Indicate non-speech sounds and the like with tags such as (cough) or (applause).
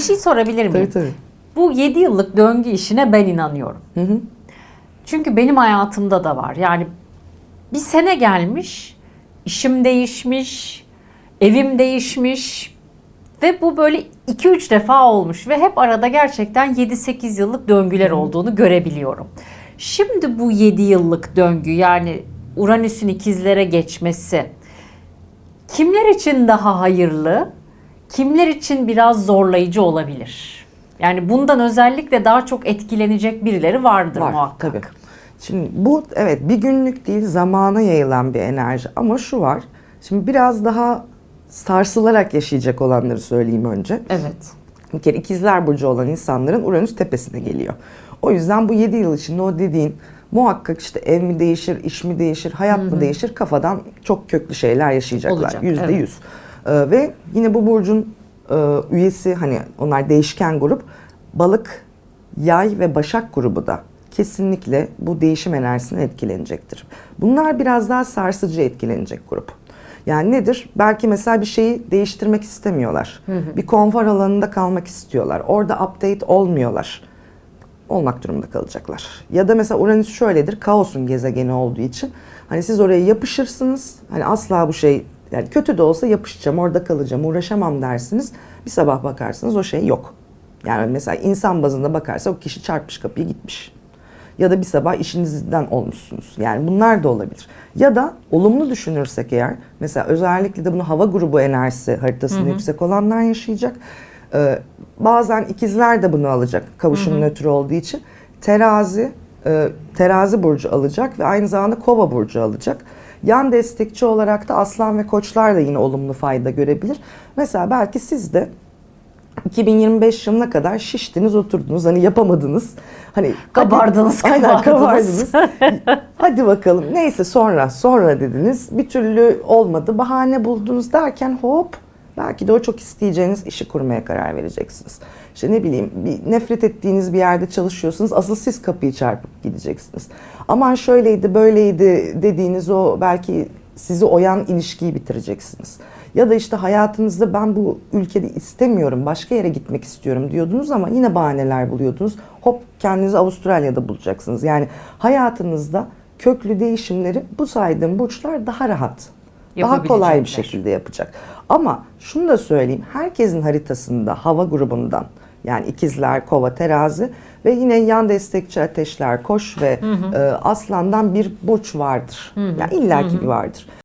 şey sorabilir miyim? tabii tabii. Bu 7 yıllık döngü işine ben inanıyorum. Hı hı. Çünkü benim hayatımda da var. Yani bir sene gelmiş, işim değişmiş, evim değişmiş ve bu böyle 2-3 defa olmuş ve hep arada gerçekten 7-8 yıllık döngüler olduğunu görebiliyorum. Şimdi bu 7 yıllık döngü yani Uranüs'ün ikizlere geçmesi kimler için daha hayırlı, kimler için biraz zorlayıcı olabilir? Yani bundan özellikle daha çok etkilenecek birileri vardır Var muhakkak. tabii. Şimdi bu evet bir günlük değil zamana yayılan bir enerji ama şu var. Şimdi biraz daha sarsılarak yaşayacak olanları söyleyeyim önce. Evet. Bir kere ikizler burcu olan insanların Uranüs tepesine geliyor. O yüzden bu 7 yıl içinde o dediğin muhakkak işte ev mi değişir, iş mi değişir, hayat mı değişir kafadan çok köklü şeyler yaşayacaklar. Olacak, Yüzde evet. Ee, ve yine bu burcun e, üyesi hani onlar değişken grup balık, yay ve başak grubu da kesinlikle bu değişim enerjisinden etkilenecektir. Bunlar biraz daha sarsıcı etkilenecek grup. Yani nedir? Belki mesela bir şeyi değiştirmek istemiyorlar. Bir konfor alanında kalmak istiyorlar. Orada update olmuyorlar. Olmak durumunda kalacaklar. Ya da mesela Uranüs şöyledir. Kaosun gezegeni olduğu için hani siz oraya yapışırsınız. Hani asla bu şey yani kötü de olsa yapışacağım, orada kalacağım, uğraşamam dersiniz. Bir sabah bakarsınız o şey yok. Yani mesela insan bazında bakarsa o kişi çarpmış kapıyı gitmiş. Ya da bir sabah işinizden olmuşsunuz. Yani bunlar da olabilir. Ya da olumlu düşünürsek eğer mesela özellikle de bunu hava grubu enerjisi haritasında yüksek olanlar yaşayacak. Ee, bazen ikizler de bunu alacak kavuşum nötr olduğu için. Terazi e, terazi burcu alacak ve aynı zamanda kova burcu alacak. Yan destekçi olarak da aslan ve koçlar da yine olumlu fayda görebilir. Mesela belki siz de 2025 yılına kadar şiştiniz oturdunuz hani yapamadınız. Hani Kabardınız, hadi, aynen kabardınız. kabardınız. (laughs) hadi bakalım neyse sonra sonra dediniz bir türlü olmadı bahane buldunuz derken hop belki de o çok isteyeceğiniz işi kurmaya karar vereceksiniz. İşte ne bileyim bir nefret ettiğiniz bir yerde çalışıyorsunuz asıl siz kapıyı çarpıp gideceksiniz. Aman şöyleydi böyleydi dediğiniz o belki sizi oyan ilişkiyi bitireceksiniz. Ya da işte hayatınızda ben bu ülkede istemiyorum, başka yere gitmek istiyorum diyordunuz ama yine bahaneler buluyordunuz. Hop kendinizi Avustralya'da bulacaksınız. Yani hayatınızda köklü değişimleri bu saydığım burçlar daha rahat, daha kolay bir şekilde yapacak. Ama şunu da söyleyeyim, herkesin haritasında hava grubundan yani ikizler, kova, terazi ve yine yan destekçi ateşler, koş ve e, aslandan bir burç vardır. Yani illaki bir vardır.